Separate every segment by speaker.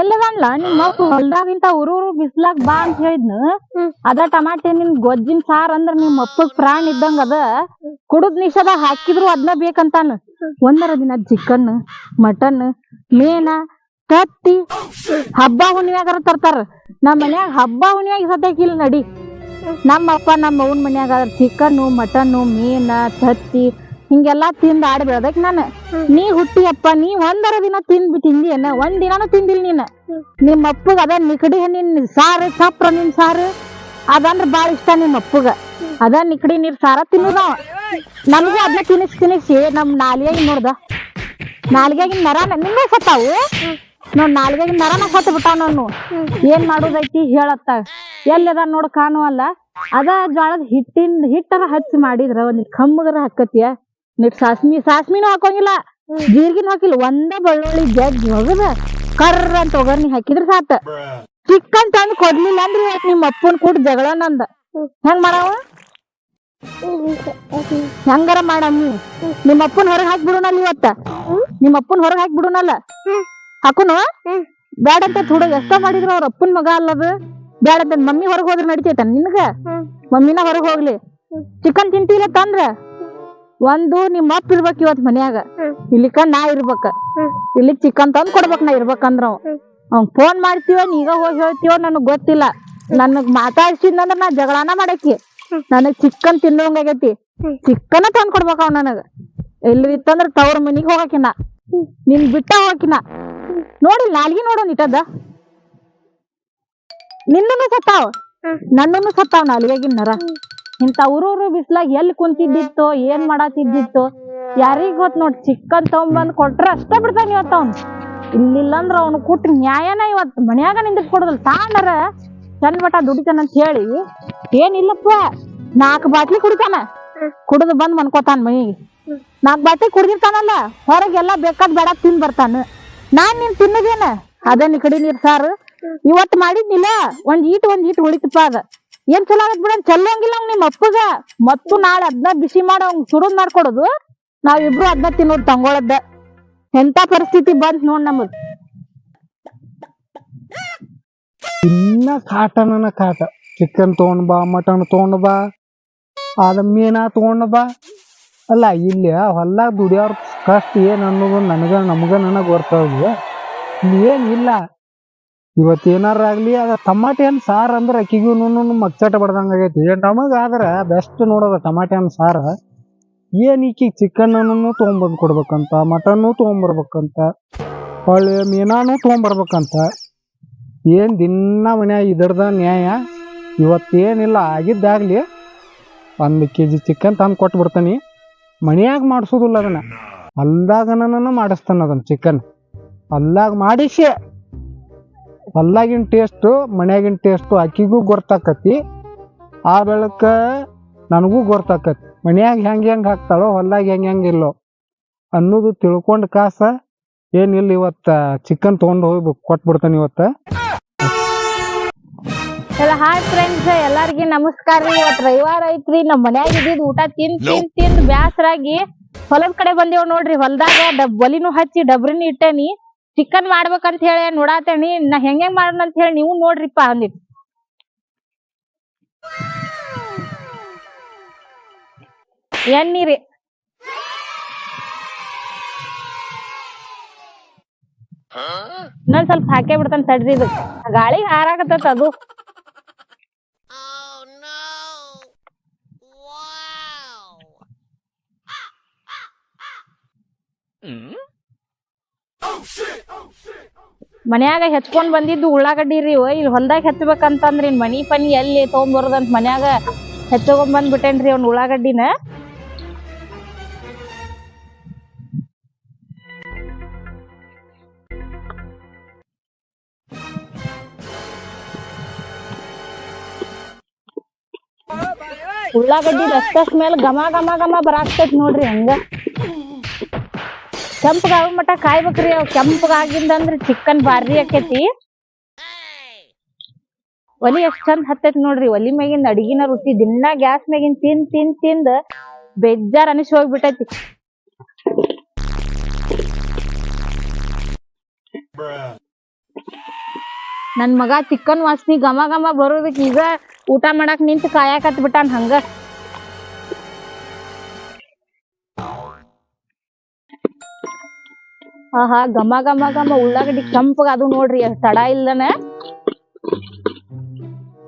Speaker 1: ಎಲ್ಲದನ್ಲ ನಿಮ್ಮ ಅಪ್ಪ ಹೊಲ್ದಾಗಿಂತ ಉರುರು ಬಿಸ್ಲಾಗ್ ಬಾ ಅಂತ ಹೇಳಿದ್ನು? ಅದ ಟಮಾಟೆ ನಿನ್ ಗೊಜ್ಜಿನ ಸಾರ್ ಅಂದ್ರ ನಿಮ್ ಅಪ್ಪಗ್ ಪ್ರಾಣ ಇದ್ದಂಗ ಅದ. ಕುಡದ್ ನಿಷದ ಹಾಕಿದ್ರು ಅದ್ನ ಬೇಕಂತಾನ. ಒಂದರ ದಿನ ಚಿಕನ್ ಮಟನ್ ಮೇನ ಕತ್ತಿ ಹಬ್ಬ ಹುಣ್ಣಿಮ್ಯಾಗಾರ ತರ್ತಾರ. ನಮ್ಮ ಮನ್ಯಾಗ ಹಬ್ಬ ಹುಣ್ಣಿಮ್ಯಾಗ ಸದ್ಯಕ್ಕಿಲ್ಲ ನಡಿ. ನಮ್ಮ ಅಪ್ಪ ನಮ್ಮ ಅವನ ಮನ್ಯಾಗ ಚಿಕನ್ನು ಮಟನ್ನು ಮೀನ ತತ್ತಿ ಹಿಂಗೆಲ್ಲಾ ತಿಂದ್ ಆಡ್ ಬೆಳ್ದಕ್ ನಾನು ನೀ ಹುಟ್ಟಿ ಅಪ್ಪ ನೀ ಒಂದರ ದಿನ ತಿಂದ್ ಏನ ಒಂದ್ ದಿನಾನು ತಿಂದಿಲ್ ನೀನ್. ನಿಮ್ಮ ಅಪ್ಪಗ ಅದ ನಿಕಡಿ ಹಣ್ಣಿನ್ ಸಾರು ಚಪ್ರ ನಿನ್ ಸಾರು ಅದಂದ್ರ ಬಾಳ ಇಷ್ಟ ನಿಮ್ಮ ಅಪ್ಪಗ. ಅದ ನಿಕಡಿ ನೀರ್ ಸಾರ ತಿನ್ನುದ ನಮಗೂ ಅದನ್ನ ತಿನಿಸ್ ತಿನಿಸಿ. ನಮ್ ನಾಲಿಗೆ ನೋಡ್ದ. ನಾಲ್ಗೆಗಿನ್ ನರಾನ ನಿನ್ನೆ ಸತ್ತಾವು? ನೋಡ್ ನಾಲ್ಗೆಗಿನ ನರನ ಸತ್ತು ಬಿಟ್ಟಾವ ನಾನು ಏನ್ ಮಾಡುದೈತಿ ಹೇಳತ್ತ. ಎಲ್ಲದ ನೋಡ್ ಕಾಣುವಲ್ಲ. ಅದ ಜ್ವಾಳದ ಹಿಟ್ಟಿನ ಹಿಟ್ಟರ ಹಚ್ಚಿ ಮಾಡಿದ್ರ ಒಂದ್ ಕಮ್ಮಗರ ಹಾಕತಿಯ. ನಿಟ್ ಸಾಸ್ಮಿ ಸಾಸ್ಮಿನೂ ಹಾಕೋಂಗಿಲ್ಲ. ಜೀರ್ಗಿನ ಹಾಕಿಲ್ಲ. ಒಂದೇ ಬೆಳ್ಳುಳ್ಳಿ ಜಜ್ಜಿ ಹೋಗದ ಕರ್ರ ಅಂತ ಒಗರ್ನಿ ಹಾಕಿದ್ರ ಸಾತ. ಚಿಕ್ಕನ್ ತಂದ್ ಕೊಡ್ಲಿಲ್ಲ ಅಂದ್ರೆ ಇವತ್ ನಿಮ್ಮ ಅಪ್ಪನ್ ಕೂಡ ಜಗಳ ನಂದ. ಹೆಂಗ್ ಮಾಡವ? ಹೆಂಗಾರ ಮಾಡಮ್ಮ ನಿಮ್ಮ ಅಪ್ಪನ್ ಹೊರಗ್ ಹಾಕಿ ಅಲ್ಲ ಇವತ್ತ. ನಿಮ್ಮ ಅಪ್ಪನ್ ಹೊರಗ್ ಹಾಕಿ ಬಿಡೋಣ ಹಾಕುನು? ಬ್ಯಾಡ ಅಂತ ಹುಡುಗ ಎಷ್ಟ ಮಾಡಿದ್ರು ಅವ್ರ ಅಪ್ಪನ್ ಮಗ ಅಲ್ಲದ. ಬ್ಯಾಡ ಅಂತ ಮಮ್ಮಿ ಹೊರಗ್ ಹೋದ್ರ ನಡಿತೈತ ನಿನಗ? ಮಮ್ಮಿನ ಹೊರಗ್ ಹೋಗ್ಲಿ. ಚಿಕನ್ ತಿಂತಿಲ್ಲ ತಂದ್ರ? ಒಂದು ನಿಮ್ಮ ಅಪ್ಪ ಇರ್ಬೇಕು ಇವತ್ ಮನ್ಯಾಗ. ಇಲ್ಲಿಕ ನಾ ಇರ್ಬೇಕ. ಇಲ್ಲಿ ಚಿಕನ್ ತಂದ್ ಕೊಡ್ಬೇಕ್ ನಾ ಇರ್ಬೇಕಂದ್ರ ಅವ್. ಅವ್ನ್ ಫೋನ್ ಮಾಡ್ತೀವ ನೀಗ ಹೋಗಿ ಹೇಳ್ತೀವ ನನಗ್ ಗೊತ್ತಿಲ್ಲ. ನನಗ್ ಮಾತಾಡ್ಸಿದ್ನಂದ್ರ ನಾ ಜಗಳಾನ ಮಾಡಕಿ ನನಗ್ ಚಿಕನ್ ತಿನ್ನೋಂಗಾಗೈತಿ ಚಿಕನ್ ತಂದ್ ಕೊಡ್ಬೇಕ ಅವ್ ನನಗ. ಎಲ್ಲಿ ಇತ್ತಂದ್ರ ತವ್ರ ಮನಿಗ್ ಹೋಗಕಿನ. ನಿನ್ ಬಿಟ್ಟ ಹೋಗಕಿನ. ನೋಡಿ ನಾಲ್ಗಿ ನೋಡು ನಿಟದ ನಿನ್ನನ್ನು ಸತ್ತಾವ್. ನನ್ನನ್ನು ಸತ್ತಾವ್ ನಾಲ್ಗಿನ ನರ ಇಂತ ಊರೂರು ಬಿಸ್ಲಾಗ ಎಲ್ಲಿ ಕುಂತಿದ್ದಿತ್ತು, ಏನ್ ಮಾಡತ್ತಿದ್ದಿತ್ತು ಯಾರಿಗ್ ಗೊತ್ ನೋಡ್, ಚಿಕ್ಕನ್ ತಗೊಂಬಂದ್ ಕೊಟ್ರ ಅಷ್ಟ ಬಿಡ್ತಾನ ಇವತ್ತ ಅವ್ನು. ಇಲ್ಲಿಲ್ಲ ಅಂದ್ರ ಅವ್ನು ನ್ಯಾಯನ ಇವತ್ ಮನ್ಯಾಗ ನಿಂದ ಕೊಡೋದಲ್ಲ. ತಾಂಡರ ಚಂದ ಮಟ ದುಡಿತಾನ ಅಂತ ಹೇಳಿ, ಏನಿಲ್ಲಪ್ಪ ನಾಲ್ಕು ಬಾಟ್ಲಿ ಕುಡಿತಾನ. ಕುಡಿದು ಬಂದ್ ಮನ್ಕೋತಾನ ಮನಿಗೆ. ನಾಲ್ಕು ಬಾಟ್ಲಿ ಕುಡ್ದಿರ್ತಾನಲ್ಲ ಹೊರಗೆಲ್ಲ ಬೇಕಾದ್ ಬೇಡ ತಿನ್ ಬರ್ತಾನ. ನಾನ್ ನೀನ್ ತಿನ್ನದೇನ? ಅದೇ ಈ ನೀರ್ ಸಾರು? ಇವತ್ ಮಾಡಿದ್ನಿಲ್ಲ, ಒಂದ್ ಈಟ್ ಒಂದ್ ಈಟ್ ಉಳಿತಪ್ಪ ಅದ. ಏನ್ ಚಲೋ ಆಗತ್ ಬಿಡ, ಚಲ್ಲಂಗಿಲ್ಲ ನಿಮ್ ಅಪ್ಪಗ. ಮತ್ತು ನಾಳೆ ಅದ್ನ ಬಿಸಿ ಮಾಡ, ಅವ್ನ್ ಸುರದ್ ಮಾಡ್ಕೊಡೋದು. ನಾವಿಬ್ರು ಅದ್ನ ತಿನ್ನೋದ್ ತಂಗೊಳದ್ದ. ಎಂತ ಪರಿಸ್ಥಿತಿ ಬಂತ್ ನೋಡ್ ನಮಗ್.
Speaker 2: ಇನ್ನ ಕಾಟನ ಕಾಟ. ಚಿಕನ್ ತಗೊಂಡ್ ಬಾ ಮಟನ್ ತಗೊಂಡ್ ಬಾ ಅದ ಮೀನಾ ತಗೊಂಡ್ ಬಾ. ಅಲ್ಲ, ಇಲ್ಲಿ ಹೊಲ್ದಾಗ ದುಡಿಯೋರ್ ಕಷ್ಟ ಏನ್ ಅನ್ನೋದು ನನಗ, ನಮಗ ನನಗ ಗೊತ್ತದ ಇಲ್ಲಿ. ಏನ್ ಇಲ್ಲ ಇವತ್ ಏನಾರ ಆಗ್ಲಿ, ಅದ ಟಮಾಟೆ ಹಣ್ಣು ಸಾರ್ ಅಂದ್ರೆ ಅಕ್ಕಿಗೂ ಮಚ್ಚಟ ಬಡ್ದಂಗ ಆಗೈತಿ. ನಮಗ ಆದ್ರ ಬೆಸ್ಟ್ ನೋಡೋದ ಟಮಾಟೆ ಹಣ್ಣು ಸಾರ. ಏನ್ ಈಕಿಗೆ ಚಿಕನ್ ತಗೊಂಬಂದ್ ಕೊಡ್ಬೇಕಂತ, ಮಟನ್ನು ತಗೊಂಬರ್ಬೇಕಂತ ಹೊಳ್ಳಿ ಮೀನಾನು ತೊಗೊಂಬರ್ಬೇಕಂತ, ಏನ್ ದಿನ ಮನ್ಯಾಗ ಇದರ್ದ ನ್ಯಾಯ ಇವತ್ತೇನಿಲ್ಲ, ಆಗಿದ್ದಾಗ್ಲಿ ಒಂದು ಕೆ ಜಿ ಚಿಕನ್ ತಂದು ಕೊಟ್ಟು ಬಿಡ್ತಾನೆ. ಮನ್ಯಾಗ ಮಾಡಿಸೋದಿಲ್ಲ ಅದನ್ನ. ಅಲ್ದಾಗನ ಮಾಡಿಸ್ತಾನೆ ಅದನ್ನ ಚಿಕನ್. ಅಲ್ಲಾಗ ಮಾಡಿಸಿ ಹೊಲ್ದಾಗಿನ ಟೇಸ್ಟು ಮನ್ಯಾಗಿನ ಟೇಸ್ಟು ಅಕ್ಕಿಗೂ ಗೊತ್ತಾಕತಿ ಆ ಬೆಳಕ ನನಗೂ ಗೊತ್ತಾಕತಿ ಮನ್ಯಾಗ ಹೆಂಗೆ ಹೆಂಗೆ ಹಾಕ್ತಾಳೋ ಹೊಲ್ದಾಗ ಹೆಂಗೆ ಹೆಂಗೆ ಇಲ್ಲೋ ಅನ್ನೋದು ತಿಳ್ಕೊಂಡು ಕಾಸ ಏನಿಲ್ಲ ಇವತ್ತ ಚಿಕನ್ ತೊಗೊಂಡು ಹೋಗ್ಬೇಕು ಕೊಟ್ಬಿಡ್ತಾನೆ ಇವತ್ತ.
Speaker 1: ಎಲ್ಲ ಹಾಯ್ ಫ್ರೆಂಡ್ಸ್ ಎಲ್ಲಾರ್ಗಿ ನಮಸ್ಕಾರ ರೀ. ಇವತ್ತು ರವಿವಾರ ಐತ್ರಿ ನಮ್ಮ ಮನ್ಯಾಗ ಇದ್ದಿದ್ ಊಟ ತಿನ್ ತಿನ್ ತಿನ್ ಬ್ಯಾಸರಾಗಿ ಹೊಲದ ಕಡೆ ಬಂದೇವ್ ನೋಡ್ರಿ. ಹೊಲದಾಗ ಡಬ್ ಒಲಿನೂ ಹಚ್ಚಿ ಡಬ್ರಿನೂ ಇಟ್ಟೇನಿ. ಚಿಕನ್ ಮಾಡ್ಬೇಕಂತ ಹೇಳಿ ನೋಡಾತೇನಿ ನಾ ಹೆಂಗ್ ಹೆಂಗ್ ಮಾಡೋಣ ಅಂತ ಹೇಳಿ ನೀವು ನೋಡ್ರಿಪ್ಪ ಅಂದಿ ಎಣ್ಣಿ ರೀ. ಇನ್ನೊಂದ್ ಸ್ವಲ್ಪ ಹಾಕೇ ಬಿಡ್ತಾನೆ ಸಡ್ರಿ ಇದು. ಗಾಳಿ ಹಾರಾಕತ್ತ ಅದು. ಮನ್ಯಾಗ ಹೆಚ್ಕೊಂಡ್ ಬಂದಿದ್ದು ಉಳ್ಳಾಗಡ್ಡಿ ರೀ ಇಲ್ಲಿ ಹೊಲ್ದಾಗ ಹೆಚ್ಬೇಕಂತಂದ್ರಿ ಮನಿ ಪನಿ ಎಲ್ಲಿ ತಗೊಂಬರೋದಂತ ಮನ್ಯಾಗ ಹೆಚ್ಕೊಂಡ್ ಬಂದ್ಬಿಟ್ಟೇನ್ರಿ ಅವ್ನ ಉಳ್ಳಾಗಡ್ಡಿನ. ಉಳ್ಳಾಗಡ್ಡಿ ರಸ್ತ ಮೇಲೆ ಘಮ ಘಮ ಘಮ ಬರಾಕ್ತೈತಿ ನೋಡ್ರಿ ಹಂಗ. ಕೆಂಪಗಾಗ ಮಟ ಕಾಯ್ಬೇಕ್ರಿ ಅವ್ ಕೆಂಪಗಾಗಿಂದಂದ್ರ ಚಿಕನ್ ಬಾರಿ ಆಕೇತಿ! ಒಲಿ ಎಷ್ಟ್ ಚಂದ ಹತ್ತೈತಿ ನೋಡ್ರಿ, ಒಲಿ ಮ್ಯಾಗಿಂದ ಅಡಿಗಿನ ರುಚಿ, ದಿನಾ ಗ್ಯಾಸ್ ಮ್ಯಾಗಿನ್ ತಿನ್ ತಿನ್ ತಿಂದ್ ಬೇಜಾರ್ ಅನಿಸ್ ಹೋಗ್ಬಿಟ್ಟೈತಿ ನನ್ ಮಗ ಚಿಕನ್ ವಾಸನಿ ಘಮ ಘಮ ಬರೋದಕ್ ಈಗ ಊಟ ಮಾಡಾಕ್ ನಿಂತ ಕಾಯಕತ್ ಬಿಟ್ಟಾನ ಹಂಗ ಆಹಾ, ಘಮ ಘಮ ಘಮ ಉಳ್ಳಾಗಡ್ಡಿ ಕೆಂಪಗ ಅದು ನೋಡ್ರಿ ತಡ ಇಲ್ಲನ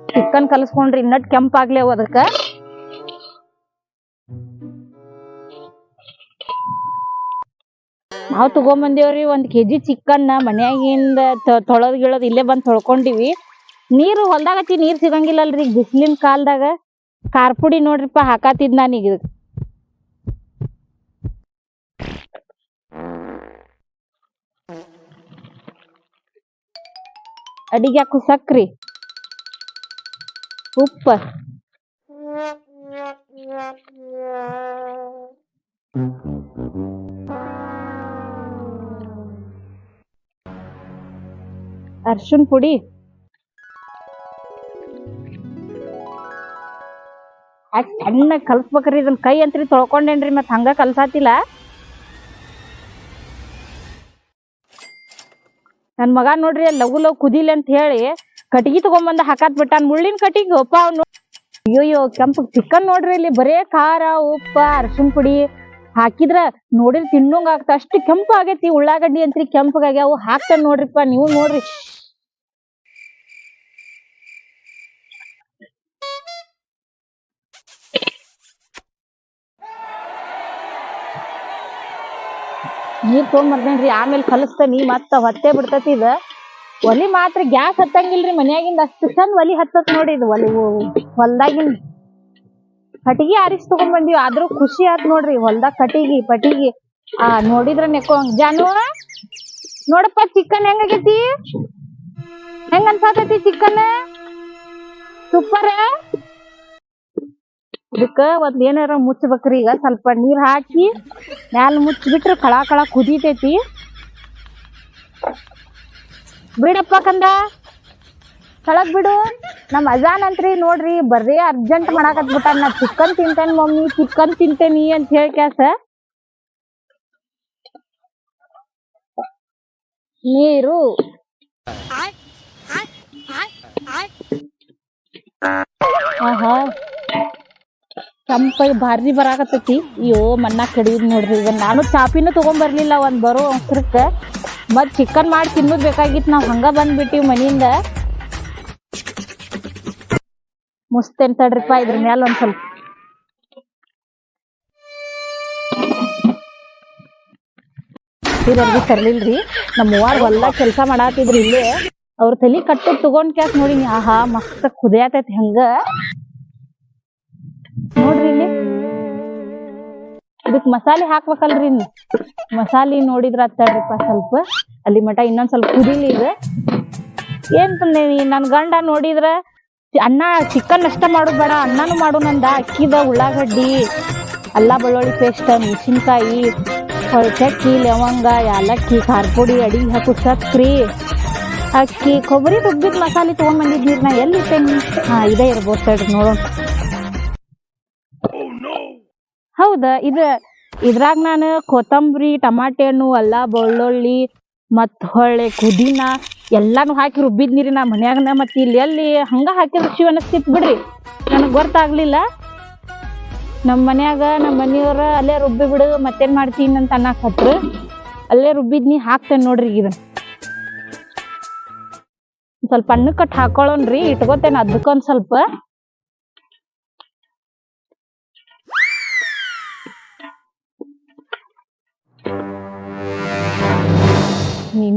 Speaker 1: ಚಿಕನ್ ಕಲಸ್ಕೊಂಡ್ರಿ, ಇನ್ನಟ್ ಕೆಂಪಾಗ್ಲಿ ಅವ್ ಅದಕ್ಕ. ನಾವ್ ತಗೊಂಬಂದೇವ್ರಿ, ಒಂದ್ ಕೆಜಿ ಚಿಕನ್ ಮನ್ಯಾಗಿಂದ ತೊಳದ್ ಗಿಳದ್ ಇಲ್ಲೇ ಬಂದ್ ತೊಳ್ಕೊಂಡಿವಿ. ನೀರು ಹೊಲ್ದಾಗತಿ ನೀರ್ ಸಿಗಂಗಿಲ್ಲಲ್ರಿ, ಬಿಸಿಲಿನ ಕಾಲದಾಗ. ಖಾರ ಪುಡಿ ನೋಡ್ರಿಪ್ಪ ಹಾಕಾತಿದ್ ನಾನೀಗ. ಇದಕ್. ಅಡಿಗೆ ಹಾಕು ಸಕ್ರಿ. ಉಪ್ಪ. ಅರ್ಶಿನ್ ಪುಡಿ. ಹಾಕಿ ಸಣ್ಣ ಕಲ್ಸ್ಬೇಕ್ರಿ, ಇದನ್ ಕೈ ಅಂತ್ರಿ ತೊಳ್ಕೊಂಡೇನ್ರಿ ಮತ್ ಹಂಗ ಕಲ್ಸಾತಿಲ್ಲ. ನನ್ ಮಗ ನೋಡ್ರಿ ಲಘು ಲಘು ಕುದಿಲಿ ಅಂತ ಹೇಳಿ ಕಟ್ಗಿ ತಗೊಂಬಂದ ಹಾಕತ್ ಬಿಟ್ಟಾನ. ಮುಳ್ಳಿನ ಕಟ್ಟಿಗೆ ಒಪ್ಪ ಅವ್ನು ಅಯ್ಯೋಯ್ಯೋ, ಕೆಂಪು ಚಿಕನ್ ನೋಡ್ರಿ ಇಲ್ಲಿ ಬರೇ ಖಾರ, ಉಪ್ಪ, ಅರಶಿನ ಪುಡಿ ಹಾಕಿದ್ರ ನೋಡಿದ್ರೆ ತಿನ್ನೋಂಗ ಆಗ್ತ ಅಷ್ಟು ಕೆಂಪು ಆಗೈತಿ ಉಳ್ಳಾಗಡ್ಡಿ ಅಂತ್ರಿ ಕೆಂಪಗಾಗ್ಯಾವು ಹಾಕ್ತಾನ ನೋಡ್ರಿಪ್ಪ, ನೀವು ನೋಡ್ರಿ. ನೀರ್ ರೀ ಆಮೇಲೆ ಕಲಸ್ತೇನಿ ಮತ್ತ ಹೊತ್ತೆ ಬಿಡ್ತತಿ ಇದ. ಒಲಿ ಮಾತ್ರ ಗ್ಯಾಸ್ ಹತ್ತಂಗಿಲ್ರಿ ಮನ್ಯಾಗಿಂದ ಅಷ್ಟು ಚಂದ ಒಲಿ ಹತ್ತತ್ ನೋಡಿ ಇದು ಒಲಿ ಹೊಲ್ದಾಗಿನ್ ಕಟ್ಟಿಗೆ ಆರಿಸಿ ತಗೊಂಡ್ ಆದ್ರೂ ಖುಷಿ ಆತ್ ನೋಡ್ರಿ ಹೊಲ್ದಾಗ ಕಟ್ಟಿಗಿ ಪಟಿಗಿ ಆ, ನೋಡಿದ್ರ ನೆಕ್ಕೋ ಜಾನು ನೋಡಪ್ಪ, ಚಿಕನ್ ಹೆಂಗಾಗೈತಿ ಹೆಂಗ ಅನ್ಸಾತೈತಿ ಚಿಕನ್? ಸೂಪರ್. ಇದಕ್ಕ ಒಂದ್ ಏನಾರ ಮುಚ್ಚಬೇಕ್ರಿ. ಈಗ ಸ್ವಲ್ಪ ನೀರ್ ಹಾಕಿ ಮ್ಯಾಲ ಮುಚ್ಚಿಬಿಟ್ರೆ ಕಳ ಕಳ ಕುದೀತೈತಿ. ಬಿಡಪ್ಪ ಕಂದ. ಕೆಳಗ್ ಬಿಡು. ನಮ್ಮ ಅಜಾನ್ ಅಂತ್ರಿ ನೋಡ್ರಿ, ಬರ್ರಿ ಅರ್ಜೆಂಟ್ ಮಾಡಾಕತ್ ಬಿಟ್ಟಾನ ನಾ ಚಿಕನ್ ತಿಂತೇನೆ ಮಮ್ಮಿ, ಚಿಕನ್ ತಿಂತೇನಿ ಅಂತ ಹೇಳಿ ಕ್ಯಾಸ ನೀರು. ಆಹಾ. ತಂಪಾಗಿ ಭಾರಿ ಬರಾಕತ್ತೈತಿ. ಅಯ್ಯೋ ಮನ್ನ ಕಡಿದ್ ನೋಡ್ರಿ. ಈಗ ನಾನು ಚಾಪಿನೂ ತಗೊಂಡ್ ಬರ್ಲಿಲ್ಲ, ಒಂದ್ ಬರೋ ಅವಸರಕ್ಕ. ಮತ್ ಚಿಕನ್ ಮಾಡಿ ತಿನ್ನೋದ್ ಬೇಕಾಗಿತ್ತು ನಾವ್ ಹಂಗ ಬಂದ್ಬಿಟ್ಟಿವ್ ಮನಿಯಿಂದ. ಮುಸ್ತೇನ್ ತಡ್ರಿಪ್ಪ ಇದ್ರ ಮ್ಯಾಲ ಒಂದ್ ಸ್ವಲ್ಪ. ಇದ್ರರ್ಗಿ ತರ್ಲಿಲ್ರಿ. ನಮ್ಮ ಅವ್ವಾರ್ ಹೊಲ್ದಾಗ ಕೆಲ್ಸ ಮಾಡಾತಿದ್ರು ಇಲ್ಲೇ. ಅವ್ರ ತಲಿ ಕಟ್ಟು ತಗೊಂಡ್ ಕ್ಯಾಸ್ ನೋಡಿನಿ. ಆಹಾ, ಮಸ್ತ್ ಕುದಿಯಾತೈತಿ ಹಂಗ. ನೋಡ್ರಿ ಇಲ್ಲಿ. ಇದಕ್ ಮಸಾಲೆ ಹಾಕ್ಬೇಕಲ್ರಿ ಇನ್ನು. ಮಸಾಲೆ ನೋಡಿದ್ರ ತಡ್ರಿಪ್ಪ ಸ್ವಲ್ಪ. ಅಲ್ಲಿ ಮಠ ಇನ್ನೊಂದ್ ಸ್ವಲ್ಪ ಕುದಿಲಿ ಇದೆ ಏನ್ ನನ್ ಗಂಡ ನೋಡಿದ್ರ ಅನ್ನ ಚಿಕನ್ ಅಷ್ಟ ಮಾಡೋದ್ ಬೇಡ, ಅನ್ನನು ಮಾಡು ನಂದ. ಅಕ್ಕಿದ ಉಳ್ಳಾಗಡ್ಡಿ, ಅಲ್ಲ ಬೆಳ್ಳುಳ್ಳಿ ಪೇಸ್ಟ್ ಮೆಣಸಿನ್ಕಾಯಿ ಚಕ್ಕಿ ಲವಂಗ, ಯಾಲಕ್ಕಿ ಖಾರ ಪುಡಿ ಅಡಿಗೆ ಹಾಕು, ಸಕ್ರಿ, ಅಕ್ಕಿ, ಕೊಬ್ಬರಿ ರುಬ್ಬಿದ ಮಸಾಲೆ ತಗೊಂಡ್ ಬಂದಿದ್ದೀರಿ ನಾ. ಎಲ್ಲಿ ಹಾ, ಇದೇ ಇರ್ಬೋದು ತಡ್ರಿ ನೋಡೋಣ. ಹೌದಾ, ಇದ, ಇದ್ರಾಗ ನಾನು ಕೊತ್ತಂಬರಿ, ಟಮಾಟೆ ಹಣ್ಣು, ಅಲ್ಲ ಬೆಳ್ಳುಳ್ಳಿ, ಮತ್ತು ಹೊಳ್ಳಿ ಕುದಿನ ಎಲ್ಲಾನು ಹಾಕಿ ರುಬ್ಬಿದ್ನಿರಿ ನಾ ಮನ್ಯಾಗನ ಮತ್ ಇಲ್ಲಿ ಎಲ್ಲಿ ಹಂಗ ಹಾಕಿದ್ರೆ ಶಿವ ಅನಿಸ್ತಿತ್ತು ಬಿಡ್ರಿ. ನನಗ್ ಗೊತ್ತಾಗ್ಲಿಲ್ಲ. ನಮ್ಮ ಮನ್ಯಾಗ ನಮ್ಮ ಮನೆಯವ್ರ ಅಲ್ಲೇ ರುಬ್ಬಿ ಬಿಡು, ಮತ್ತೇನ್ ಮಾಡ್ತೀನಿ ಅಂತ ಅನ್ನಕತ್ರು ಅಲ್ಲೇ ರುಬ್ಬಿದ್ನಿ, ಹಾಕ್ತೇನೆ ನೋಡ್ರಿ ಇದನ್ನ ಸ್ವಲ್ಪ ಅನ್ನಕ್ಕೆ ಕಟ್ ಹಾಕೊಳ್ಳೋಣ್ರಿ ಇಟ್ಕೋತೇನೆ ಅದಕ್ಕೊಂದ್ ಸ್ವಲ್ಪ.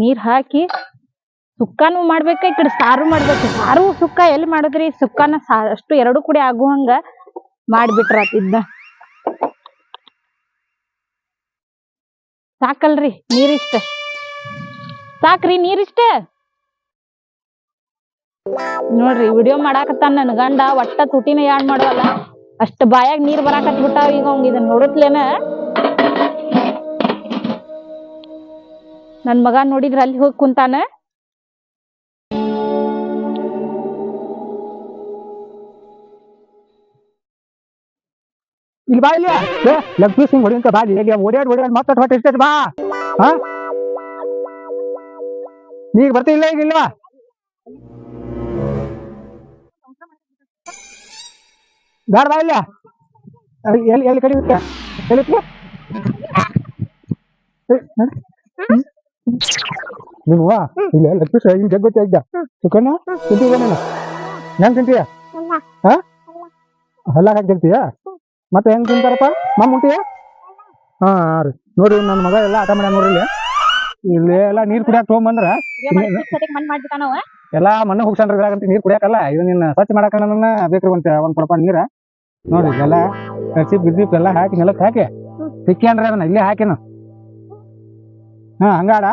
Speaker 1: ನೀರ್ ಹಾಕಿ ಸುಕ್ಕಾನು ಮಾಡ್ಬೇಕ, ಈ ಸಾರು ಮಾಡ್ಬೇಕು. ಸಾರು ಸುಕ್ಕ ಎಲ್ಲಿ ಮಾಡಿದ್ರಿ? ಸುಕ್ಕಾನ ಅಷ್ಟು ಎರಡು ಕೂಡಿ ಆಗುವಂಗ ಮಾಡ್ಬಿಟ್ರಾತ್ ಇದ್ನ. ಸಾಕಲ್ರಿ, ನೀರಿಷ್ಟ. ಸಾಕ್ರಿ, ನೀರಿಷ್ಟ. ನೋಡ್ರಿ, ವಿಡಿಯೋ ಮಾಡಾಕತ್ತಾನ ನನ್ ಗಂಡ, ಒಟ್ಟ ತುಟಿನ ಯಾಡ್ ಮಾಡವಲ್ಲ, ಅಷ್ಟ ಬಾಯಾಗ ನೀರ್ ಬರಾಕತ್ ಬಿಟ್ಟಾವ ಈಗ ಅವಂಗ ಇದನ್ನ ನೋಡತ್ಲೇನ. ನನ್ ಮಗ ನೋಡಿದ್ರ ಅಲ್ಲಿ ಹೋಗಿ ಕುಂತಾನ.
Speaker 2: ಇಲ್ಲಿ ಬಾ ಇಲ್ಲಿ. ಲೆಗ್ ಸಿಂಗ್ ಹಿಂಗ್ ಹೊಡಿಯಂತ ಬಾ ಇಲ್ಲಿ ಓಡಾಡ್ ಓಡ್ಯಾಡ್ ಮತ್ತೆ ಹೊಟ್ಟೆ ಇಷ್ಟ ಬಾ. ಹಾ? ನೀಗ ಬರ್ತಿಲ್ಲ ಈಗ ಇಲ್ವಾ? ಬೇಡ ಬಾ ಇಲ್ಲ. ಎಲ್ಲಿ ಎಲ್ಲಿ ಕಡಿ ಬಿಟ್ಟ ಎಲ್ಲಿ ಇಟ್ಟ? ಏ, ನೀನು ವಾ ಇಲ್ಲ ಲಕ್ಷ ಹಿಂಗೆ ಜಗ್ಗೊತ್ತಿ ಆಗಿದ್ದ ಸುಕಣ್ಣ ತಿಂತೀವಿ ಬಣ್ಣ ಹೆಂಗ್ ತಿಂತೀಯ? ಹಾ ಹಲ್ಲ ಹಾಕಿ ತಿಂತೀಯ? ಮತ್ತೆ ಹೆಂಗ್ ತಿಂತಾರಪ್ಪ? ಮಮ್ಮ ಉಂಟಿಯ ಹಾ ರೀ. ನೋಡ್ರಿ ನನ್ನ ಮಗ ಎಲ್ಲ ಆಟ ಮಾಡ್ಯಾನ ನೋಡ್ರಿ ಇಲ್ಲಿ. ಎಲ್ಲ ನೀರ್ ಕುಡಿಯಾಕ ತೊಗೊಂಬಂದ್ರ ಎಲ್ಲ ಮಣ್ಣು ಹೋಗ್ಸಂಡ್ರಿ ಇದ್ರಾಗಂತ ನೀರ್ ಕುಡಿಯಾಕಲ್ಲ ಇದು ನಿನ್ನ ಸ್ವಚ್ಛ ಮಾಡಾಕ ನನ್ನ ಬೇಕ್ರಿ ಒಂದ್ ಒಂದ್ ಕೊಡಪ ನೀರ. ನೋಡ್ರಿ ಎಲ್ಲ ಕರ್ಸಿಪ್ ಗಿರ್ಸಿಪ್ ಎಲ್ಲ ಹಾಕಿ ನೆಲಕ್ಕೆ ಹಾಕಿ. ಸಿಕ್ಕೇನ್ರಿ ಅದನ್ನ ಇಲ್ಲೇ ಹಾಕಿನ ಹಾ ಹಂಗಾಡ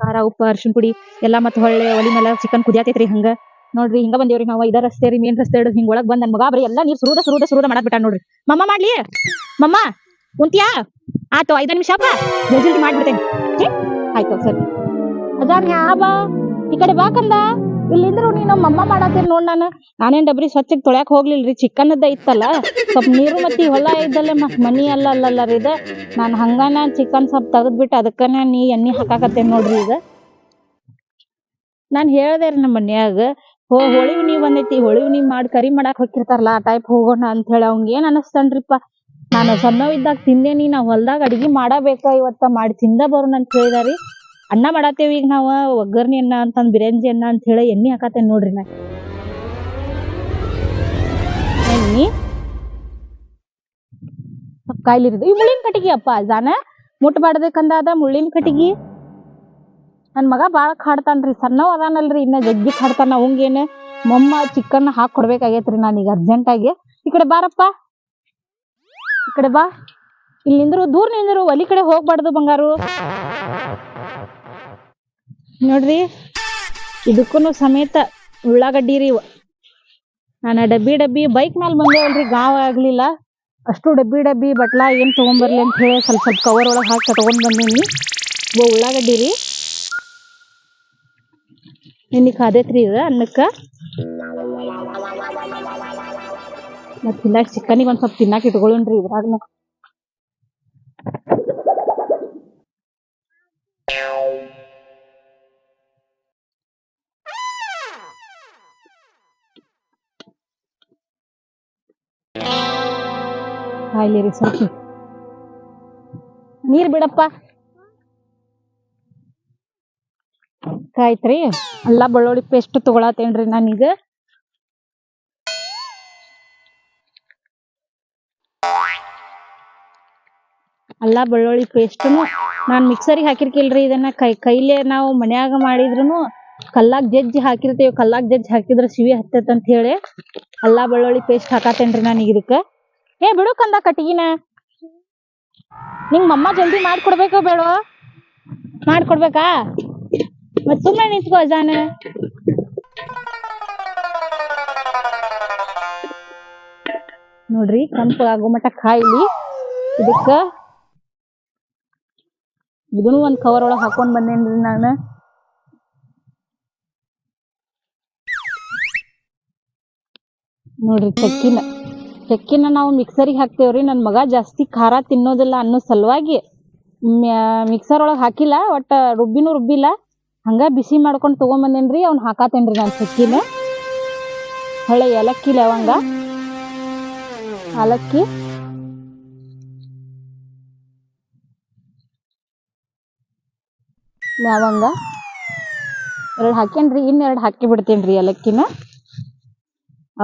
Speaker 1: ಖಾರ ಉಪ್ಪು ಅರ್ಶಿನ ಪುಡಿ, ಎಲ್ಲಾ ಮತ್ತ ಹೊಳ್ಳೆ, ಒಲಿ ಮೇಲೆ ಚಿಕನ್ ಕುದಿಯಾತೈತ್ರಿ ಹಂಗ. ನೋಡ್ರಿ, ಹಿಂಗ ಬಂದೇವ್ರಿ ನಾವು ಇದ ರಸ್ತೆ ರೀ, ಮೇನ್ ರಸ್ತೆ ಹಿಡಿದು ಹಿಂಗ ಒಳಗ್ ಬಂದ್ ನನ್ ಬರೀ ಎಲ್ಲಾ ನೀರ್ ಸುರುದ ಸುರುದ ಸುರುದ ಮಾಡಕ್ ಬಿಟ್ಟ ನೋಡ್ರಿ. ಮಮ್ಮ ಮಾಡ್ಲಿ? ಮಮ್ಮ, ಕುಂತಿಯಾ? ಆತು ಐದ ನಿಮಿಷ ಅಪ್ಪ. ಜಲ್ದಿ ಮಾಡ್ಬಿಡ್ತೇನೆ. ಆಯ್ತು, ಸರಿ. ಅದಾನ್ ಬಾ ಈ ಕಡೆ ಬಾ ಕಂದ ಇಲ್ಲಿಂದ್ರು ನೀನು ಮಮ್ಮ ಮಾಡತ್ತೇನ್ ನೋಡ್ ನಾನು. ನಾನೇನ್ ಡಬ್ರಿ ಸ್ವಚ್ಛಗ್ ತೊಳ್ಯಾಕ್ ಹೋಗ್ಲಿಲ್ರಿ? ಚಿಕ್ಕನ್ನದ ಇತ್ತಲ್ಲ? ಸ್ವಲ್ಪ ನೀರು ಮತ್ತಿ ಹೊಲ ಇದ್ದಲ್ಲೇ ಮತ್ ಮನಿ ಅಲ್ಲ ಅಲ್ಲಲ್ಲ ರೀ ಇದ. ನಾನ್ ಹಂಗನ ಚಿಕನ್ ಸ್ವಲ್ಪ ತೆಗದ್ಬಿಟ್ಟು ಅದಕ್ಕನ ನೀ ಎಣ್ಣೆ ಹಾಕಾಕತ್ತೇನ್ ನೋಡ್ರಿ ಈಗ. ನಾನ್ ಹೇಳ್ದೆ ರೀ ನಮ್ಮ ಮನ್ಯಾಗ, ಹೋ ಹೋಳಿ ಹುಣ್ಣಿ ಬಂದೈತಿ, ಹೋಳಿ ಮಾಡಿ ಕರಿ ಮಾಡಾಕ್ ಹೋಗಿರ್ತಾರಲ್ಲ ಆ ಟೈಪ್ ಹೋಗೋಣ ಅಂತ ಹೇಳಿ ಅವಂಗ ಏನ್ ಅನಸ್ತನ್ರಿಪ್ಪ. ನಾನು ಸಣ್ಣವಿದ್ದಾಗ ತಿಂದೇನಿ, ನಾವ್ ಹೊಲ್ದಾಗ ಅಡಿಗೆ ಮಾಡಬೇಕ ಇವತ್ತ ಮಾಡಿ ತಿಂದ ಬರೋಣ ಅಂತ ಹೇಳಿದಾರಿ ಅನ್ನ ಮಾಡತ್ತೇವಿ ಈಗ ನಾವು, ಒಗ್ಗರ್ಣಿ ಅನ್ನ ಅಂತಂದ್, ಬಿರಿಯಾನಿ ಅನ್ನ ಅಂತ ಹೇಳಿ ಎಣ್ಣೆ ಹಾಕತ್ತೇನ್ ನೋಡ್ರಿ ನಾ. ಎಣ್ಣೆ. ಈ ಮುಳ್ಳಿನ ಕಟ್ಟಿಗೆ ಅಪ್ಪ ಜಾನ ಮುಟ್ಬಾರ್ದಕ್ಕಂದಾದ ಮುಳ್ಳಿನ ಕಟ್ಟಿಗಿ. ನನ್ ಮಗ ಬಾಳ ಕಾಡ್ತಾನ್ರಿ. ಸಣ್ಣವ್ ಅದಾನಲ್ರಿ, ಇನ್ನ ಜಗ್ಗಿ ಕಾಡ್ತಾನ. ಅವಂಗೇನ ಮೊಮ್ಮ ಚಿಕನ್ ಹಾಕ್ ಕೊಡ್ಬೇಕಾಗೈತ್ರಿ ಅರ್ಜೆಂಟ್ ಆಗಿ ಈ ಕಡೆ ಬಾರಪ್ಪ. ಈ ಕಡೆ ಬಾ. ಇಲ್ಲಿಂದ್ರು ದೂರ ನಿಂದ್ರು, ಒಲಿ ಕಡೆ ಹೋಗ್ಬಾರ್ದು ಬಂಗಾರು. ನೋಡ್ರಿ? ಇದಕ್ಕೂನು ಸಮೇತ ಉಳ್ಳಾಗಡ್ಡಿ ರೀ ನಾನು ಡಬ್ಬಿ ಡಬ್ಬಿ ಬೈಕ್ ಮೇಲೆ ಬಂದೇವಲ್ರಿ, ಗಾವ ಆಗ್ಲಿಲ್ಲ. ಅಷ್ಟು ಡಬ್ಬಿ ಡಬ್ಬಿ ಬಟ್ಲಾ ಏನ್ ತಗೊಂಬರ್ಲಿ ಅಂತ ಹೇಳಿ ಸ್ವಲ್ಪ ಸ್ವಲ್ಪ ಕವರ್ ಒಳಗೆ ಹಾಕಿ ತಗೊಂಡ್ ಬಂದೀನಿ. ಉಳ್ಳಾಗಡ್ಡಿ ರೀ. ಎಣ್ಣೆ ಕಾದೈತ್ರಿ ಇದು ಅನ್ನಕ್ಕ. ಮತ್ತು ತಿನ್ನಾಕ ಚಿಕನಿಗೆ ಒಂದ್ ಸ್ವಲ್ಪ ತಿನ್ನಾಕ ಇಟ್ಕೊಳ್ಳೋಣ್ರಿ ಇದ್ರಾಗ ರೀ ಸ್ವಲ್ಪ ನೀರ್ ಬಿಡಪ್ಪ. ಕಾಯ್ತ್ರಿ. ಅಲ್ಲ ಬೆಳ್ಳುಳ್ಳಿ ಪೇಸ್ಟ್ ತಗೊಳತೇನ್ರಿ ನಾನೀಗ. ಅಲ್ಲ ಬೆಳ್ಳುಳ್ಳಿ ಪೇಸ್ಟ್ನು ನಾನು ಮಿಕ್ಸರಿಗೆ ಹಾಕಿರ್ಕಿಲ್ರಿ ಇದನ್ನ ಕೈ ಕೈಲೇ ನಾವು ಮನ್ಯಾಗ ಮಾಡಿದ್ರುನು ಕಲ್ಲಾಗ್ ಜಜ್ಜಿ ಹಾಕಿರ್ತೇವಿ, ಕಲ್ಲಾಗ ಜಜ್ಜಿ ಹಾಕಿದ್ರ ಸಿವಿ ಹತ್ತೈತ್ ಅಂತ ಹೇಳಿ ಅಲ್ಲ ಬೆಳ್ಳುಳ್ಳಿ ಪೇಸ್ಟ್ ಹಾಕಾತೇನ್ರಿ ನಾನು ಇದಕ್ಕ. ಏ ಬಿಡು ಕಂದ ಕಟ್ಟಿಗಿನ. ನಿಂಗ್ ಮಮ್ಮ ಜಲ್ದಿ ಮಾಡ್ಕೊಡ್ಬೇಕು ಬೇಡೋ? ಮಾಡ್ಕೊಡ್ಬೇಕಾ? ಮತ್ ಸುಮ್ಮನೆ ನಿಂತ್ಕೋ ಅಜಾನ. ನೋಡ್ರಿ ಕೆಂಪು ಆಗೋ ಮಟ್ಟ ಕಾಯಿಲಿ. ಇದಕ್ಕ ಇದನ್ನು ಒಂದ್ ಕವರ್ ಒಳಗೆ ಹಾಕೊಂಡ್ ಬಂದೇನ್ರಿ ನಾನು. ನೋಡ್ರಿ ಚಕ್ಕಿನ ಚಕ್ಕಿನ ನಾವು ಮಿಕ್ಸರಿಗೆ ಹಾಕ್ತೇವ್ರಿ. ನನ್ನ ಮಗ ಜಾಸ್ತಿ ಖಾರ ತಿನ್ನೋದಿಲ್ಲ ಅನ್ನೋ ಸಲುವಾಗಿ ಮಿಕ್ಸರ್ ಒಳಗೆ ಹಾಕಿಲ್ಲ, ಒಟ್ಟ ರುಬ್ಬಿನೂ ರುಬ್ಬಿಲ್ಲ. ಹಂಗ ಬಿಸಿ ಮಾಡ್ಕೊಂಡು ತಗೊಂಬಂದೇನ್ರಿ, ಅವ್ನ ಹಾಕಾತೇನ್ರಿ ನಾನು ಚಕ್ಕಿನ ಹೊಳೆ ಏಲಕ್ಕಿ ಲವಂಗ. ಏಲಕ್ಕಿ ಲವಂಗ. ಎರಡು ಹಾಕೇನ್ರಿ ಇನ್ನೆರಡು ಹಾಕಿ ಬಿಡ್ತೇನ್ರಿ ಏಲಕ್ಕಿನ.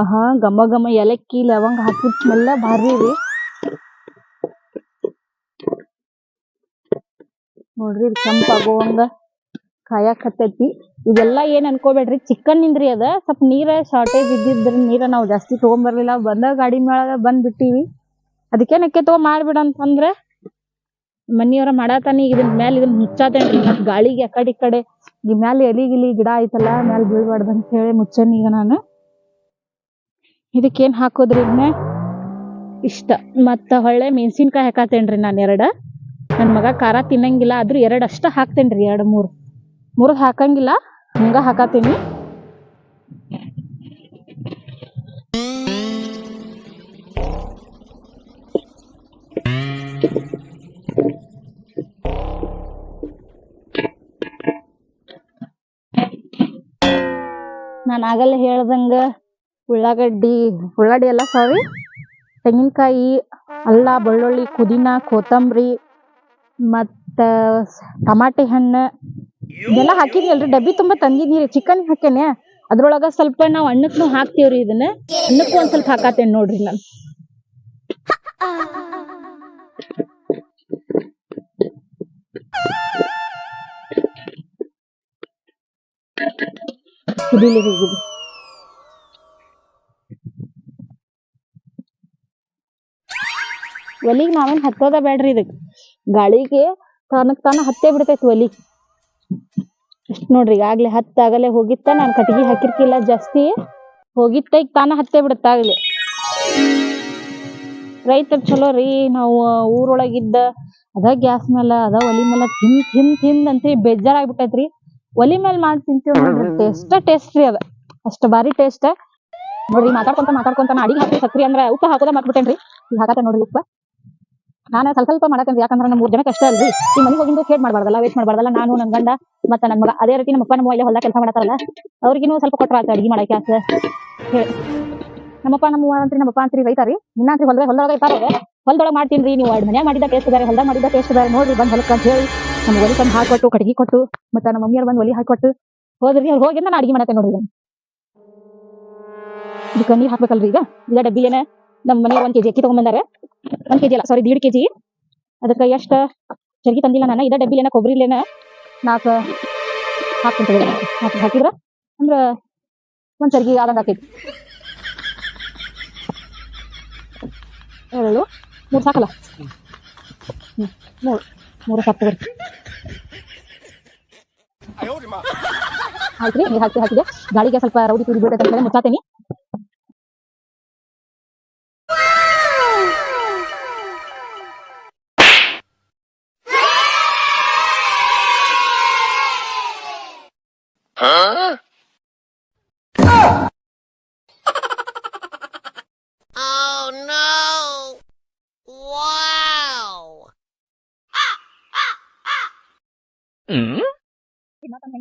Speaker 1: ಆಹಾ ಘಮ ಘಮ ಏಲಕ್ಕಿ ಲವಂಗ ಹಾಕಿದ ಸ್ಮೆಲ್ಲ ಭಾರಿ ರೀ. ನೋಡ್ರಿ ಕೆಂಪಾಗೋವಂಗ ಕಾಯಕ್ ಹತ್ತೈತಿ. ಇದೆಲ್ಲಾ ಏನ್ ಅನ್ಕೋಬೇಡ್ರಿ ಚಿಕನ್ ನಿಂದ್ರಿ ಅದ. ಸ್ವಲ್ಪ ನೀರ ಶಾರ್ಟೇಜ್ ಇದ್ದಿದ್ರ ನೀರ ನಾವ್ ಜಾಸ್ತಿ ತಗೊಂಬರ್ಲಿಲ್ಲ. ಬಂದ ಗಾಡಿ ಮೇಳ ಬಂದ್ ಬಿಟ್ಟಿವಿ. ಅದಕ್ಕೆ ನಕ್ಕೆ ತಗೋ ಮಾಡ್ಬಿಡ ಅಂತಂದ್ರ ಮನಿಯವ್ರ ಮಾಡತಾನೆ ಈಗ ಇದನ್ ಮ್ಯಾಲ ಇದನ್ ಮುಚ್ಚಾತೇನ್ರಿ. ಮತ್ ಗಾಳಿಗೆ ಆ ಕಡೆ ಈ ಕಡೆ ಈ ಮ್ಯಾಲ ಎಲಿ ಗಿಲಿ ಗಿಡ ಐತಲ್ಲ, ಮ್ಯಾಲ ಬೀಳ್ಬಾರ್ದಂತ ಹೇಳಿ ಮುಚ್ಚೇನಿ ಈಗ ನಾನು. ಇದಕ್ಕೇನು ಹಾಕೋದ್ರಿ ಇಷ್ಟ. ಮತ್ತು ಹೊಳ್ಳೆ ಮೆಣಸಿನ್ಕಾಯಿ ಹಾಕತ್ತೇನೆ ರೀ ನಾನು ಎರಡು. ನನ್ನ ಮಗ ಖಾರ ತಿನ್ನಂಗಿಲ್ಲ, ಆದರೂ ಎರಡು ಅಷ್ಟ ಹಾಕ್ತೇನೆ ರೀ ಎರಡು ಮೂರು. ಮೂರು ಹಾಕಂಗಿಲ್ಲ, ಹಂಗೆ ಹಾಕತ್ತೀನಿ ನಾನು ಆಗಲ್ಲ ಹೇಳ್ದಂಗೆ ಉಳ್ಳಾಗಡ್ಡಿ ಉಳ್ಳಾಗಡ್ಡಿ ಎಲ್ಲ ಸಾರಿ ತೆಂಗಿನಕಾಯಿ, ಅಲ್ಲ, ಬೆಳ್ಳುಳ್ಳಿ, ಪುದೀನ, ಕೊತ್ತಂಬರಿ, ಮತ್ತು ಟಮಾಟೆ ಹಣ್ಣು. ಇದೆಲ್ಲ ಹಾಕಿದ್ನಿ ಅಲ್ರಿ. ಡಬ್ಬಿ ತುಂಬ ತಂದಿದ್ನಿ ರೀ. ಚಿಕನ್ ಹಾಕೇನೆ ಅದ್ರೊಳಗ ಸ್ವಲ್ಪ ನಾವು ಅನ್ನಕ್ಕೂ ಹಾಕ್ತೀವ್ರಿ ಇದನ್ನ. ಅಣ್ಣಕ್ಕೂ ಒಂದ್ ಸ್ವಲ್ಪ ಹಾಕಾತೇನೆ ನೋಡ್ರಿ ನಾನು. ಕುದೀಲಿ ಹೀಗಿದೆ ಒಲಿಗ್ ನಾವೇನ್ ಹತ್ತೋದ ಬೇಡ್ರಿ ಇದಕ್. ಗಾಳಿಗೆ ತನಕ್ ತಾನ ಹತ್ತೇ ಬಿಡ್ತೈತಿ ಒಲಿ. ಇಷ್ಟ್ ನೋಡ್ರಿ ಈಗಾಗ್ಲೇ ಹತ್ತಾಗಲೇ ಹೋಗಿತ್ತ, ನಾನ್ ಕಟ್ಗೆ ಹಾಕಿರ್ಕಿಲ್ಲ ಜಾಸ್ತಿ. ಹೋಗಿತ್ತ, ಈಗ ತಾನ ಹತ್ತೇ ಬಿಡುತ್ತಾಗ್ಲಿ ರೈತರ್ ಚಲೋ ರೀ, ನಾವು ಊರೊಳಗಿದ್ದ, ಅದ ಗ್ಯಾಸ್ ಮೇಲೆ ಅದ ಒಲಿ ಮೇಲೆ ತಿನ್ ತಿನ್, ತಿಂದ್ ಅಂತ ಬೇಜಾರಾಗ್ಬಿಟ್ಟೈತ್ರಿ. ಒಲಿ ಮೇಲೆ ಮಾಡಿ ತಿಂತೀವಿ ನೋಡ್ರಿ, ಟೇಸ್ಟ್ ಟೇಸ್ಟ್ ರೀ ಅದ. ಅಷ್ಟ ಬಾರಿ ಟೇಸ್ಟ್. ನೋಡ್ರಿ, ಮಾತಾಡ್ಕೊಂತ ಮಾತಾಡ್ಕೊಂತ ಅಡಿಗೆ ಹಾಕಿ ಸಕ್ರಿ ಅಂದ್ರ ಉಪ್ಪ ಹಾಕೋದ ಮಾಡ್ಬಿಟ್ಟೇನ್ರಿ ಈಗ ಹಾಕತ್ತ ನೋಡ್ರಿ ಉಪ್ಪ ನಾನು ಸ್ವಲ್ಪ ಸ್ವಲ್ಪ ಮಾಡಕಂತ ಯಾಕಂದ್ರೆ ನಮ್ಮ ಮೂರು ಜನಕ್ಕೆ ಅಷ್ಟೇ ಅಲ್ರಿ. ಈ ಮನೆಗೆ ಹೋಗಿಂದು ಕೇಟ್ ಮಾಡಬಾರ್ದಲ್ಲ ವೇಸ್ಟ್ ಮಾಡಬಾರ್ದಲ್ಲ. ನಾನು ನನ್ನ ಗಂಡ ಮತ್ತೆ ನನ್ನ ಮಗ, ಅದೇ ರೀತಿ ನಮ್ಮ ಅಪ್ಪ ನಮ್ಮ ಹೊಲ ಕೆಲಸ ಮಾಡತ್ತಾರಲ್ಲ, ಅವ್ರಿಗಿನ್ನೂ ಸ್ವಲ್ಪ ಕೊಟ್ಟರು ಆಯ್ತು ಅಡಿಗೆ ಮಾಡಕ್ಕೆ ಆಸೆ. ಹೇಳಿ ನಮ್ಮಪ್ಪ ನಮ್ಮ ಅಂತ್ರಿ, ನಮ್ಮಪ್ಪ ಅಂತ್ರಿ ರೈತಾರಿ. ಇನ್ನಂತ್ರಿ ಹೊಲದಾಗ ಹೊಲದಾಗ ಇರ್ತಾರೆ ಹೊಲದೊಳಗೆ ಮಾಡ್ತೀನಿ ನೀವು ಮನ್ಯಾಗ ಮಾಡಿದ ಟೇಸ್ಟ್ ಬೇರೆ, ಹೊಲದಾಗ ಮಾಡಿದ ಟೇಸ್ಟ್ ಬೇರೆ. ನೋಡ್ರಿ ಬಂದು ಹೊಲಕ್ಕೆ ಅಂತ ಹೇಳಿ ನಮ್ಮ ಒಲಿ ತಂದು ಹಾಕೊಟ್ಟು, ಕಟ್ಗಿ ಕೊಟ್ಟು, ಮತ್ತೆ ನಮ್ಮ ಮಮ್ಮಿಯವ್ರು ಬಂದು ಒಲಿ ಹಾಕೊಟ್ಟು, ಹೋದ್ರಿ, ಅವ್ರು ಹೋಗಿ ನಾನು ಅಡಿಗೆ ಮಾಡತ್ತೆ ನೋಡ್ರಿ ಇದು ಇದಕ್ಕೆ ನೀರು ಹಾಕ್ಬೇಕಲ್ರಿ ಈಗ? ಡಬ್ಬಿ ಡಬ್ಬಿಲೇನ? ನಮ್ಮ ಮನೆ ಒಂದ್ ಕೆಜಿ ಅಕ್ಕಿ ತಗೊಂಡ್ಬಂದಾರ ಒಂದ್ ಕೆಜಿ ಅಲ್ಲ ಸಾರಿ ದೀಡ್ ಕೆಜಿ. ಅದಕ್ಕೆ ಎಷ್ಟ? ಚರ್ಗಿ ತಂದಿಲ್ಲ ನಾನು ಇದ ಡಬ್ಬಿಲೇನ ಕೊಬ್ಬರಿಲೇನ ನಾಲ್ಕು ಹಾಕ್ತೀನಿ ಹಾಕಿ ಹಾಕಿದ್ರ? ಅಂದ್ರ ಒಂದ್ ಚರ್ಗಿ ಆದಂಗ ಆಕೈತಿ. ಏಳು ಮೂರು ಸಾಕಲ್ಲ? ಮೂರು ಮೂರು ಸಾಕು ತಗೋರಿ. ಆಯ್ತ್ರಿ ನೀರ್ ಹಾಕಿ ಹಾಕಿದೆ ಗಾಳಿಗೆ ಸ್ವಲ್ಪ ರೌಡಿ ತುರಿ ಅಂತ ಹೇಳಿ ಮುಚ್ಚಾತೀನಿ.
Speaker 3: Oh no! Wow!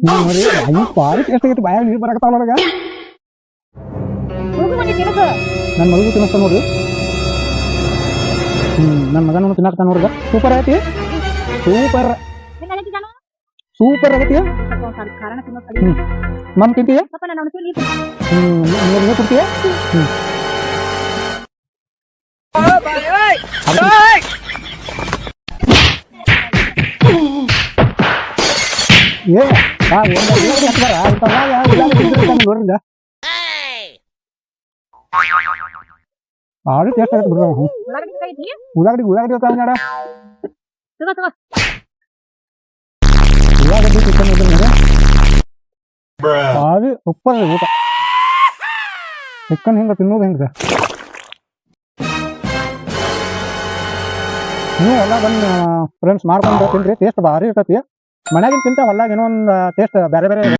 Speaker 2: ನೋಡಿ ಬಾಯಿ ಬಾರಿ ಟೇಸ್ಟ್ ಆಗೈತಿ ಬಾಯಾಗ ನೀರು ಬರಾಕತ್ತಾವ ನನಗ ನನ್ನ ಮಗು ತಿನ್ನಿಸ್ತಾನ ನೋಡ್ರಿ ಹ್ಮ್ ನನ್ನ ಮಗನೂ ತಿನ್ನಾಕತ್ತಾನ ನೋಡ್ರಿ ಸೂಪರ್ ಐತಿ ಸೂಪರ್ ಸೂಪರ್ ಆಗೈತಿ ಹ್ಮ್ ನಮ್ ತಿಂತೀಯ ಹ್ಮ್ ನೀರ್ ಕುಡ್ತೀಯ ಹ್ಮ್ ಏ ಬಾ ಒಂದು ನೋಡ್ರಿ ಭಾರಿ ಟೇಸ್ಟ್ ಬಿಡ್ರಿ. ಉಳ್ಳಾಗಡ್ಡಿ ಉಳ್ಳಾಗಡ್ಡಿ ಹೋಗ್ತಾವ ನಾಡ. ಉಳ್ಳಾಗಡ್ಡಿ ಚಿಕನ್ ಇದ್ರೆ ನೋಡ. ಭಾರಿ ಊಟ. ಚಿಕನ್ ಹಿಂಗ ತಿನ್ನೋದು ಹೆಂಗ ನೀವು ಎಲ್ಲ ಬಂದು ಫ್ರೆಂಡ್ಸ್ ಮಾಡ್ಕೊಂಡು ತಿನ್ರಿ. ಟೇಸ್ಟ್ ಭಾರಿ ಇರ್ತೈತಿ. ಮನ್ಯಾಗಿನ ತಿಂತ ಹೊಲ್ದಾಗ ಏನೋ ಒಂದು ಟೇಸ್ಟ್ ಬೇರೆ ಬೇರೆ